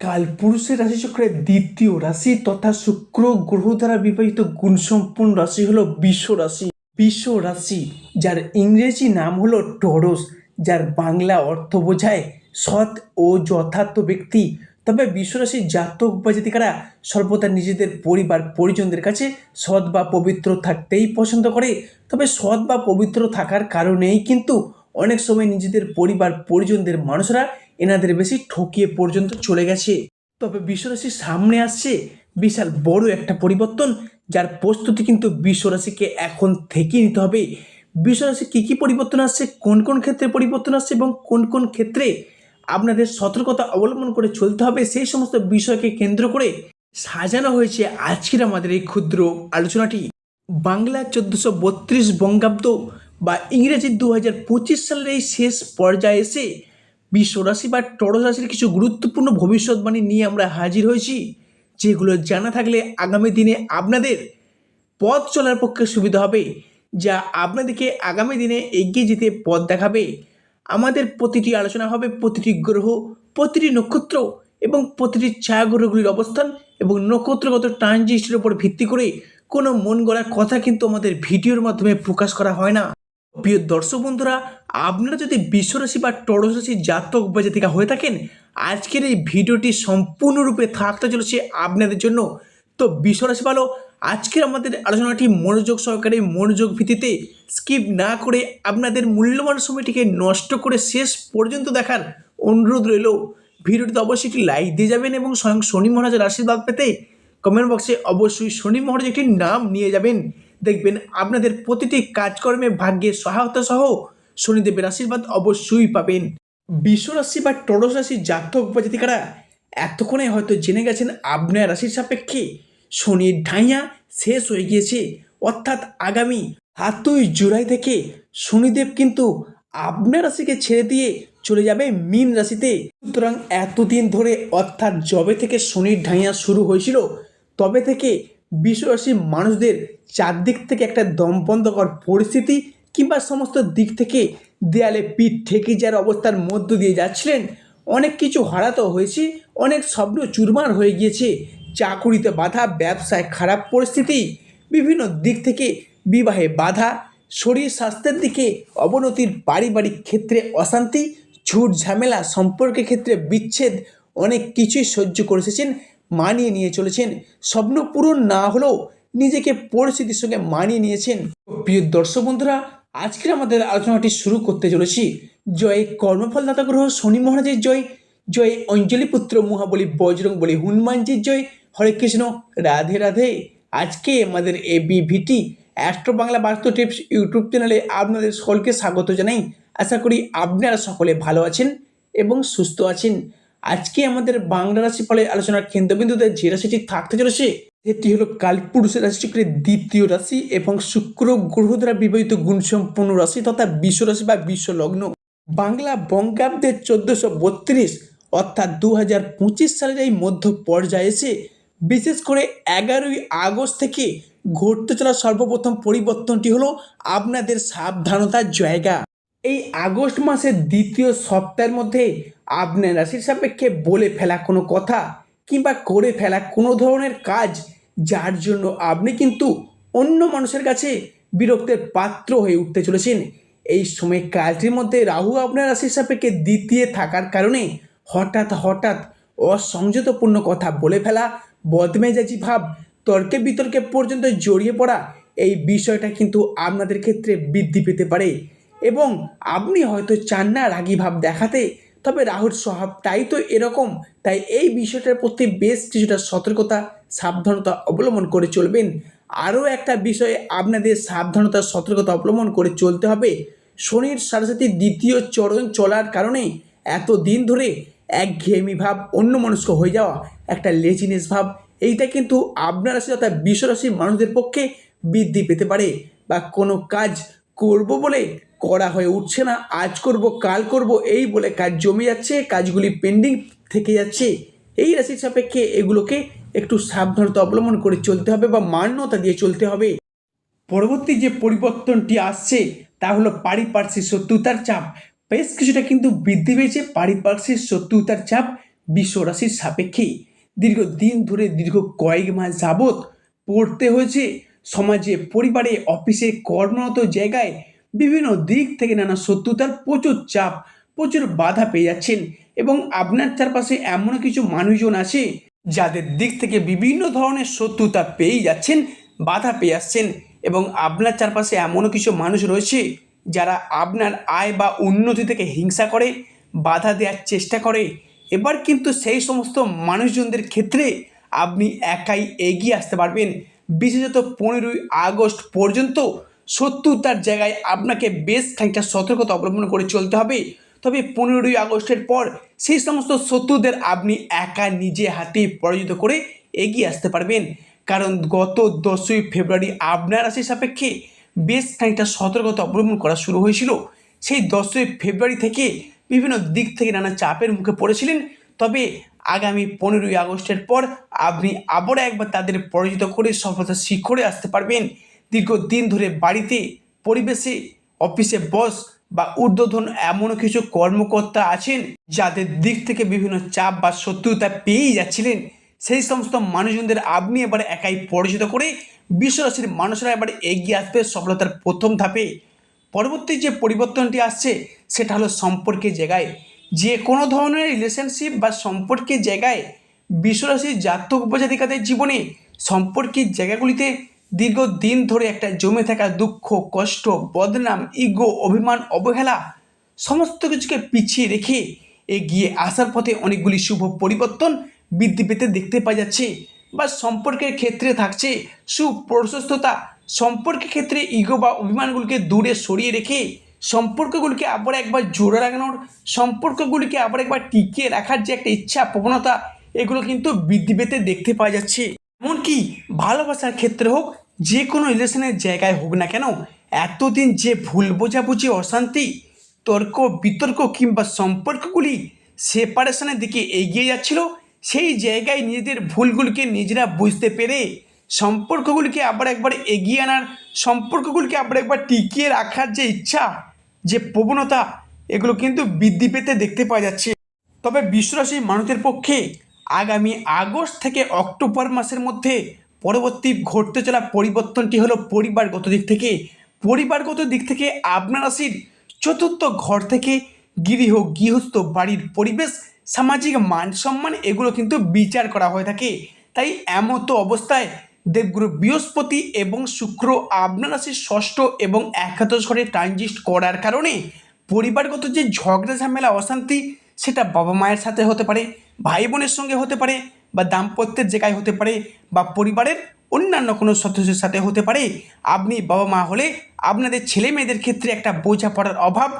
কালপুরুষের রাশিচক্রের দ্বিতীয় রাশি তথা শুক্র গ্রহ দ্বারা বিবাহিত গুণসম্পন্ন রাশি হলো বিশ্ব রাশি। বিশ্ব রাশি, যার ইংরেজি নাম হলো টরস, যার বাংলা অর্থ বোঝায় সৎ ও যথার্থ ব্যক্তি। তবে বিশ্বরাশির জাতক বা জাতিকারা সর্বদা নিজেদের পরিবার, পরিজনদের কাছে সৎ বা পবিত্র থাকতেই পছন্দ করে। তবে সৎ বা পবিত্র থাকার কারণেই কিন্তু অনেক সময় নিজেদের পরিবার, পরিজনদের মানুষরা এনাদের বেশি ঠকিয়ে পর্যন্ত চলে গেছে। তবে বিশ্বরাশির সামনে আসছে বিশাল বড় একটা পরিবর্তন, যার প্রস্তুতি কিন্তু বিশ্বরাশিকে এখন থেকেই নিতে হবে। বিশ্বরাশি কী কী পরিবর্তন আসছে, কোন কোন ক্ষেত্রে পরিবর্তন আসছে এবং কোন কোন ক্ষেত্রে আপনাদের সতর্কতা অবলম্বন করে চলতে হবে, সেই সমস্ত বিষয়কে কেন্দ্র করে সাজানো হয়েছে আজকের আমাদের এই ক্ষুদ্র আলোচনাটি। বাংলা চোদ্দোশো বত্রিশ বঙ্গাব্দ বা ইংরেজি দু হাজার পঁচিশ সালের এই শেষ পর্যায়ে এসে বিশ্ব রাশি বা টরস রাশির কিছু গুরুত্বপূর্ণ ভবিষ্যৎবাণী নিয়ে আমরা হাজির হয়েছি, যেগুলো জানা থাকলে আগামী দিনে আপনাদের পথ চলার পক্ষে সুবিধা হবে, যা আপনাদেরকে আগামী দিনে এগিয়ে যেতে পথ দেখাবে। আমাদের প্রতিটি আলোচনা হবে প্রতিটি গ্রহ, প্রতিটি নক্ষত্র এবং প্রতিটি ছায়াগ্রহগুলির অবস্থান এবং নক্ষত্রগত ট্রানজিস্টের উপর ভিত্তি করে কোনো মন গড়া কথা কিন্তু আমাদের ভিডিওর মাধ্যমে প্রকাশ করা হয় না। প্রিয় দর্শক বন্ধুরা আপনারা যদি বিশ্বরাশি বা টরস রাশি জাতক বা জাতিকা হয়ে থাকেন, আজকের এই ভিডিওটি সম্পূর্ণরূপে থাকতে চলেছে আপনাদের জন্য। তো বিশ্বরাশি ভালো, আজকের আমাদের আলোচনাটি মনোযোগ সহকারে, মনোযোগ ভিত্তিতে স্কিপ না করে আপনাদের মূল্যবান সময়টিকে নষ্ট করে শেষ পর্যন্ত দেখার অনুরোধ রইল। ভিডিওটিতে অবশ্যই একটি লাইক দিয়ে যাবেন এবং স্বয়ং শনি মহারাজের আশীর্বাদ পেতে কমেন্ট বক্সে অবশ্যই শনি মহারাজ একটি নাম নিয়ে যাবেন। দেখবেন আপনাদের প্রতিটি কাজকর্মে ভাগ্যের সহায়তা সহ শনিদেবের আশীর্বাদ অবশ্যই পাবেন। বিশ্বরাশি বা টরস রাশির জাতক বা জাতিকারা এতক্ষণে হয়তো জেনে গেছেন আপনার রাশির সাপেক্ষে শনির ঢাইয়া শেষ হয়ে গিয়েছে। অর্থাৎ আগামী সাতই জুলাই থেকে শনিদেব কিন্তু আপনার রাশিকে ছেড়ে দিয়ে চলে যাবে মীন রাশিতে। সুতরাং এতদিন ধরে অর্থাৎ জবে থেকে শনির ঢাইয়া শুরু হয়েছিল, তবে থেকে বিশ্বরাশির মানুষদের চারদিক থেকে একটা দমবন্ধকর পরিস্থিতি কিংবা সমস্ত দিক থেকে দেয়ালে পিঠ ঠেকে যাওয়ার অবস্থার মধ্য দিয়ে যাচ্ছিলেন, অনেক কিছু হারাতে হয়েছে, অনেক স্বপ্ন চুরমার হয়ে গিয়েছে। চাকুরিতে বাধা, ব্যবসায় খারাপ পরিস্থিতি, বিভিন্ন দিক থেকে বিবাহে বাধা, শরীর স্বাস্থ্যের দিকে অবনতির পারিবারিক ক্ষেত্রে অশান্তি, ঝুট ঝামেলা সম্পর্কের ক্ষেত্রে বিচ্ছেদ, অনেক কিছুই সহ্য করে এসেছেন, মানিয়ে নিয়ে চলেছেন। স্বপ্ন পূরণ না হলেও নিজেকে পরিস্থিতির সঙ্গে মানিয়ে নিয়েছেন। প্রিয় দর্শক বন্ধুরা আজকের আমাদের আলোচনাটি শুরু করতে চলেছি জয় কর্মফলদাতা গ্রহ শনি মহারাজের জয় জয় অঞ্জলি পুত্র মহাবলী বজরং বলি হনুমানজির জয়। হরে কৃষ্ণ, রাধে রাধে। আজকে আমাদের এ বিভিটি অ্যাস্ট্রো বাংলা বাস্তু টিপস ইউটিউব চ্যানেলে আপনাদের সকলকে স্বাগত জানাই। আশা করি আপনারা সকলে ভালো আছেন এবং সুস্থ আছেন। আজকে আমাদের বাংলা রাশি ফলে আলোচনার কেন্দ্রবিন্দুতে যে রাশিটি থাকতে চলেছে সেটি হলো কালপুরুষের রাশিচক্রের দ্বিতীয় রাশি এবং শুক্র গ্রহ দ্বারা বিবাহিত গুণসম্পন্ন রাশি তথা বিশ্ব রাশি বা বিশ্ব লগ্ন। বাংলা বঙ্গাব্দের চোদ্দোশো বত্রিশ অর্থাৎ দু হাজার পঁচিশ সালের এই মধ্য পর্যায়ে এসে বিশেষ করে এগারোই আগস্ট থেকে ঘটতে চলা সর্বপ্রথম পরিবর্তনটি হলো আপনাদের সাবধানতার জায়গা। এই আগস্ট মাসের দ্বিতীয় সপ্তাহের মধ্যে আপনার রাশির সাপেক্ষে বলে ফেলা কোনো কথা কিংবা করে ফেলা কোনো ধরনের কাজ যার জন্য আপনি কিন্তু অন্য মানুষের কাছে বিরক্তের পাত্র হয়ে উঠতে চলেছেন। এই সময় কাজটির মধ্যে রাহু আপনার রাশির সাপেক্ষে দ্বিতীয় থাকার কারণে হঠাৎ হঠাৎ অসংযতপূর্ণ কথা বলে ফেলা, বদমেজাজি ভাব, তর্কে বিতর্কে পর্যন্ত জড়িয়ে পড়া এই বিষয়টা কিন্তু আপনাদের ক্ষেত্রে বৃদ্ধি পেতে পারে। এবং আপনি হয়তো চান না রাগী ভাব দেখাতে তবে রাহুর স্বভাবটাই তো এরকম, তাই এই বিষয়টার প্রতি বেশ কিছুটা সতর্কতা, সাবধানতা অবলম্বন করে চলবেন। আরও একটা বিষয়ে আপনাদের সাবধানতা, সতর্কতা অবলম্বন করে চলতে হবে। শনির সাথে দ্বিতীয় চরণ চলার কারণে এত দিন ধরে একঘেয়েমি ভাব অন্য মনস্ক হয়ে যাওয়া, একটা লেজিনেস ভাব, এইটা কিন্তু আপনার রাশি অর্থাৎ বিশ্বরাশির মানুষদের পক্ষে বৃদ্ধি পেতে পারে বা কোনো কাজ করব বলে করা হয়ে উঠছে না। আজ করব, কাল করব, এই বলে কাজ জমে যাচ্ছে, কাজগুলি পেন্ডিং থেকে যাচ্ছে। এই রাশির সাপেক্ষে এগুলোকে একটু সাবধানতা অবলম্বন করে চলতে হবে বা মান্যতা দিয়ে চলতে হবে। পরবর্তী যে পরিবর্তনটি আসছে, তা হলো পারিপার্শ্বিক শত্রুতার চাপ। বেশ কিছুটা কিন্তু বৃদ্ধি পেয়েছে পারিপার্শ্বিক শত্রুতার চাপ বিশ্বরাশির সাপেক্ষে। দীর্ঘ দিন ধরে দীর্ঘ কয়েক মাস যাবৎ পড়তে হয়েছে সমাজে, পরিবারে, অফিসে, কর্মরত জায়গায় বিভিন্ন দিক থেকে নানা শত্রুতার প্রচুর চাপ, প্রচুর বাধা পেয়ে যাচ্ছেন এবং আপনার চারপাশে এমন কিছু মানুষজন আছে যাদের দিক থেকে বিভিন্ন ধরনের শত্রুতা পেয়ে যাচ্ছেন, বাধা পেয়ে আসছেন এবং আপনার চারপাশে এমনও কিছু মানুষ রয়েছে যারা আপনার আয় বা উন্নতি থেকে হিংসা করে, বাধা দেওয়ার চেষ্টা করে। এবার কিন্তু সেই সমস্ত মানুষজনদের ক্ষেত্রে আপনি একাই এগিয়ে আসতে পারবেন। বিশেষত পনেরোই আগস্ট পর্যন্ত শত্রুতার জায়গায় আপনাকে বেশ খানিকটা সতর্কতা অবলম্বন করে চলতে হবে। তবে পনেরোই আগস্টের পর সেই সমস্ত শত্রুদের আপনি একা নিজে হাতে পরাজিত করে এগিয়ে আসতে পারবেন। কারণ গত দশই ফেব্রুয়ারি আপনার রাশি সাপেক্ষে বেশ খানিকটা সতর্কতা অবলম্বন করা শুরু হয়েছিল। সেই দশই ফেব্রুয়ারি থেকে বিভিন্ন দিক থেকে নানা চাপের মুখে পড়েছিলেন। তবে আগামী পনেরোই আগস্টের পর আপনি আবারও একবার তাদের পরাজিত করে সফলতার শিখরে আসতে পারবেন। দীর্ঘদিন ধরে বাড়িতে, পরিবেশে, অফিসে বস বা ঊর্ধ্বধন এমন কিছু কর্মকর্তা আছেন যাদের দিক থেকে বিভিন্ন চাপ বা শত্রুতা পেয়েই যাচ্ছিলেন। সেই সমস্ত মানুষজনদের আপনি এবার একাই পরিচিত করে বিশ্বরাশির মানুষরা এবার এগিয়ে আসবে সফলতার প্রথম ধাপে। পরবর্তী যে পরিবর্তনটি আসছে, সেটা হলো সম্পর্কের জায়গায়। যে কোনো ধরনের রিলেশনশিপ বা সম্পর্কের জায়গায় বিশ্বরাশির জাতক উপজাতিকাদের জীবনে সম্পর্কের জায়গাগুলিতে দীর্ঘদিন ধরে একটা জমে থাকা দুঃখ, কষ্ট, বদনাম ইগো অভিমান, অবহেলা সমস্ত কিছুকে পিছিয়ে রেখে এগিয়ে আসার পথে অনেকগুলি শুভ পরিবর্তন বৃদ্ধি পেতে দেখতে পাওয়া যাচ্ছে বা সম্পর্কের ক্ষেত্রে থাকছে সুপ্রশস্ততা। সম্পর্কের ক্ষেত্রে ইগো বা অভিমানগুলিকে দূরে সরিয়ে রেখে সম্পর্কগুলিকে আবার একবার জোরে রাখানোর সম্পর্কগুলিকে আবার একবার টিকিয়ে রাখার যে একটা ইচ্ছা, প্রবণতা, এগুলো কিন্তু বৃদ্ধি পেতে দেখতে পাওয়া যাচ্ছে। এমনকি ভালোবাসার ক্ষেত্রে হোক, যে কোনো রিলেশনের জায়গায় হোক না কেন, এতদিন যে ভুল বোঝাবুঝি, অশান্তি, তর্ক, বিতর্ক কিংবা সম্পর্কগুলি সেপারেশনের দিকে এগিয়ে যাচ্ছিল, সেই জায়গায় নিজেদের ভুলগুলিকে নিজেরা বুঝতে পেরে সম্পর্কগুলিকে আবার একবার এগিয়ে আনার, সম্পর্কগুলিকে আবার একবার টিকিয়ে রাখার যে ইচ্ছা যে প্রবণতা, এগুলো কিন্তু বৃদ্ধি পেতে দেখতে পাওয়া যাচ্ছে। তবে বিশ্বরাশির মানুষের পক্ষে আগামী আগস্ট থেকে অক্টোবর মাসের মধ্যে পরবর্তী ঘটতে চলা পরিবর্তনটি হলো পরিবারগত দিক থেকে। পরিবারগত দিক থেকে আপনার রাশির চতুর্থ ঘর থেকে গৃহ, গৃহস্থ বাড়ির পরিবেশ, সামাজিক মান সম্মান, এগুলো কিন্তু বিচার করা হয়ে থাকে। তাই এমতো অবস্থায় দেবগুরু বৃহস্পতি এবং শুক্র আপনার রাশির ষষ্ঠ এবং একাদশ ঘরে ট্রানজিস্ট করার কারণে পরিবারগত যে ঝগড়া, ঝামেলা, অশান্তি, সেটা বাবা মায়ের সাথে হতে পারে, ভাই বোনের সঙ্গে হতে পারে বা দাম্পত্যের জায়গায় হতে পারে বা পরিবারের অন্যান্য কোনো সদস্যের সাথে হতে পারে, আপনি বাবা মা হলে আপনাদের ছেলে মেয়েদের ক্ষেত্রে একটা বোঝাপড়ার অভাব,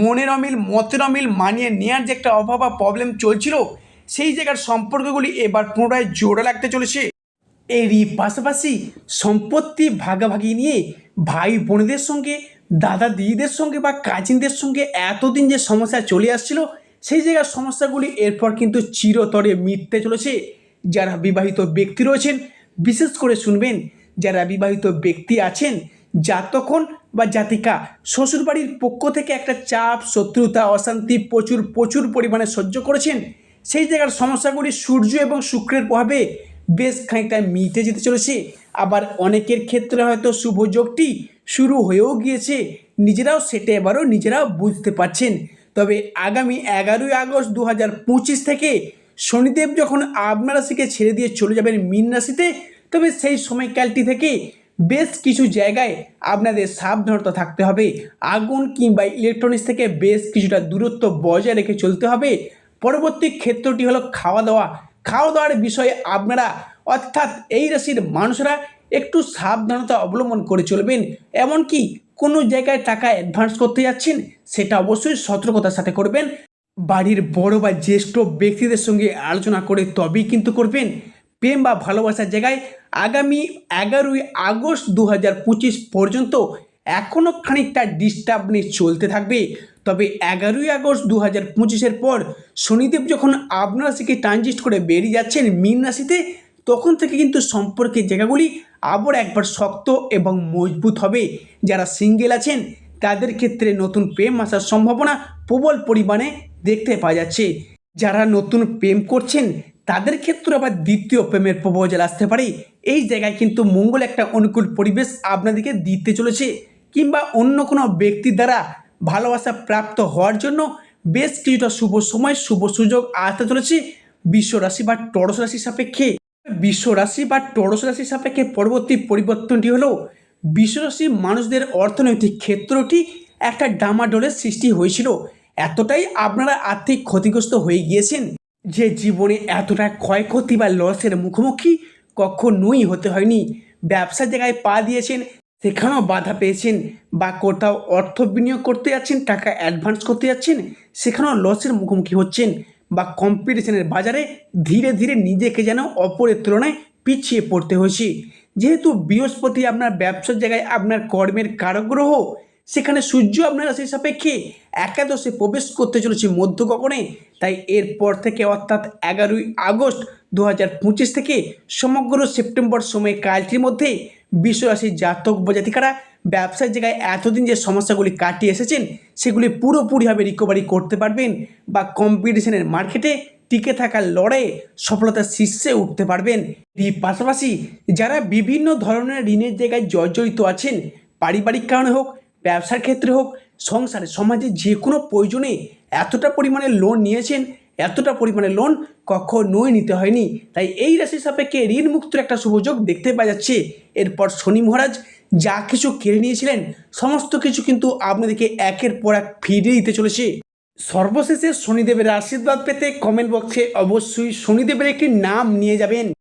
মনের অমিল, মতের অমিল মানিয়ে নেওয়ার যে একটা অভাব বা প্রবলেম চলছিল, সেই জায়গার সম্পর্কগুলি এবার পুনরায় জোড়া লাগতে চলেছে। এরই পাশাপাশি সম্পত্তি ভাগাভাগি নিয়ে ভাই বোনদের সঙ্গে, দাদা দিদিদের সঙ্গে বা কাজিনদের সঙ্গে এতদিন যে সমস্যা চলে আসছিল, সেই জায়গার সমস্যাগুলি এরপর কিন্তু চিরতরে মিটতে চলেছে। যারা বিবাহিত ব্যক্তি রয়েছেন, বিশেষ করে শুনবেন, যারা বিবাহিত ব্যক্তি আছেন জাতকন বা জাতিকা, শ্বশুরবাড়ির পক্ষ থেকে একটা চাপ, শত্রুতা, অশান্তি প্রচুর প্রচুর পরিমাণে সহ্য করেছেন। সেই জায়গার সমস্যাগুলি সূর্য এবং শুক্রের প্রভাবে বেশ খানিকটা মিটে যেতে চলেছে। আবার অনেকের ক্ষেত্রে হয়তো শুভ যোগটি শুরু হয়েও গিয়েছে। নিজেরাও সেটা এবারও নিজেরাও বুঝতে পারছেন। তবে আগামী এগারোই আগস্ট দু হাজার পঁচিশ থেকে শনিদেব যখন আপনার রাশিকে ছেড়ে দিয়ে চলে যাবেন মীন রাশিতে, তবে সেই সময়কালটি থেকে বেশ কিছু জায়গায় আপনাদের সাবধানতা থাকতে হবে। আগুন কিংবা ইলেকট্রনিক্স থেকে বেশ কিছুটা দূরত্ব বজায় রেখে চলতে হবে। পরবর্তী ক্ষেত্রটি হলো খাওয়া দাওয়া। খাওয়া দাওয়ার বিষয়ে আপনারা, অর্থাৎ এই রাশির মানুষরা একটু সাবধানতা অবলম্বন করে চলবেন। এমনকি কোনো জায়গায় টাকা অ্যাডভান্স করতে যাচ্ছেন, সেটা অবশ্যই সতর্কতার সাথে করবেন। বাড়ির বড় বা জ্যেষ্ঠ ব্যক্তিদের সঙ্গে আলোচনা করে তবেই কিন্তু করবেন। প্রেম বা ভালোবাসার জায়গায় আগামী এগারোই আগস্ট দু হাজার পঁচিশ পর্যন্ত এখনও খানিকটা ডিস্টার্ব নিয়ে চলতে থাকবে। তবে এগারোই আগস্ট দু হাজার পঁচিশের পর শনিদেব যখন আপনার রাশিকে ট্রানজিস্ট করে বেরিয়ে যাচ্ছেন মীন রাশিতে, তখন থেকে কিন্তু সম্পর্কের জায়গাগুলি আবার একবার শক্ত এবং মজবুত হবে। যারা সিঙ্গেল আছেন, তাদের ক্ষেত্রে নতুন প্রেম আসার সম্ভাবনা প্রবল পরিমাণে দেখতে পাওয়া যাচ্ছে। যারা নতুন প্রেম করছেন, তাদের ক্ষেত্রে আবার দ্বিতীয় প্রেমের প্রপোজাল আসতে পারে। এই জায়গায় কিন্তু মঙ্গল একটা অনুকূল পরিবেশ আপনাদেরকে দিতে চলেছে। কিংবা অন্য কোনো ব্যক্তির দ্বারা ভালোবাসা প্রাপ্ত হওয়ার জন্য বেশ কিছুটা শুভ সময়, শুভ সুযোগ আসতে চলেছে বিশ্ব রাশি বা টরস রাশি সাপেক্ষে। বিশ্ব রাশি বা টরস রাশি সাপেক্ষে পরবর্তী পরিবর্তনটি হলো বিশ্বরাশি মানুষদের অর্থনৈতিক ক্ষেত্রটি একটা ডামাডোলের সৃষ্টি হয়েছিল। এতটাই আপনারা আর্থিক ক্ষতিগ্রস্ত হয়ে গিয়েছেন যে জীবনে এতটা ক্ষয়ক্ষতি বা লসের মুখোমুখি কখনোই হতে হয়নি। ব্যবসার জায়গায় পা দিয়েছেন সেখানেও বাধা পেয়েছেন বা কোথাও অর্থ বিনিয়োগ করতে যাচ্ছেন, টাকা অ্যাডভান্স করতে যাচ্ছেন, সেখানেও লসের মুখোমুখি হচ্ছেন বা কম্পিটিশনের বাজারে ধীরে ধীরে নিজেকে যেন অপরের তুলনায় পিছিয়ে পড়তে হয়েছে। যেহেতু বৃহস্পতি আপনার ব্যবসার জায়গায় আপনার কর্মের কারগ্রহ, সেখানে সূর্য আপনার রাশির সাপেক্ষে একাদশে প্রবেশ করতে চলেছে মধ্য গগনে, তাই এরপর থেকে অর্থাৎ এগারোই আগস্ট দু হাজার পঁচিশ থেকে সমগ্র সেপ্টেম্বর সময় কালটির মধ্যে বিশ্বরাশির জাতক বা জাতিকারা ব্যবসার জায়গায় এতদিন যে সমস্যাগুলি কাটিয়ে এসেছেন, সেগুলি পুরোপুরিভাবে রিকভারি করতে পারবেন বা কম্পিটিশনের মার্কেটে টিকে থাকার লড়াইয়ে সফলতার শীর্ষে উঠতে পারবেন। পাশাপাশি যারা বিভিন্ন ধরনের ঋণের জায়গায় জর্জরিত আছেন, পারিবারিক কারণে হোক, ব্যবসার ক্ষেত্রে হোক, সংসারে, সমাজে যে কোনো প্রয়োজনে এতটা পরিমাণে লোন নিয়েছেন এতটা পরিমাণে লোন কখনোই নিতে হয়নি। তাই এই রাশি সাপেক্ষে ঋণ মুক্তর একটা সুযোগ দেখতে পাওয়া যাচ্ছে। এরপর শনি মহারাজ যা কিছু কেড়ে নিয়েছিলেন, সমস্ত কিছু কিন্তু আপনাদেরকে একের পর এক ফিরিয়ে দিতে চলেছে। সর্বশেষে শনিদেবের আশীর্বাদ পেতে কমেন্ট বক্সে অবশ্যই শনিদেবের একটি নাম নিয়ে যাবেন।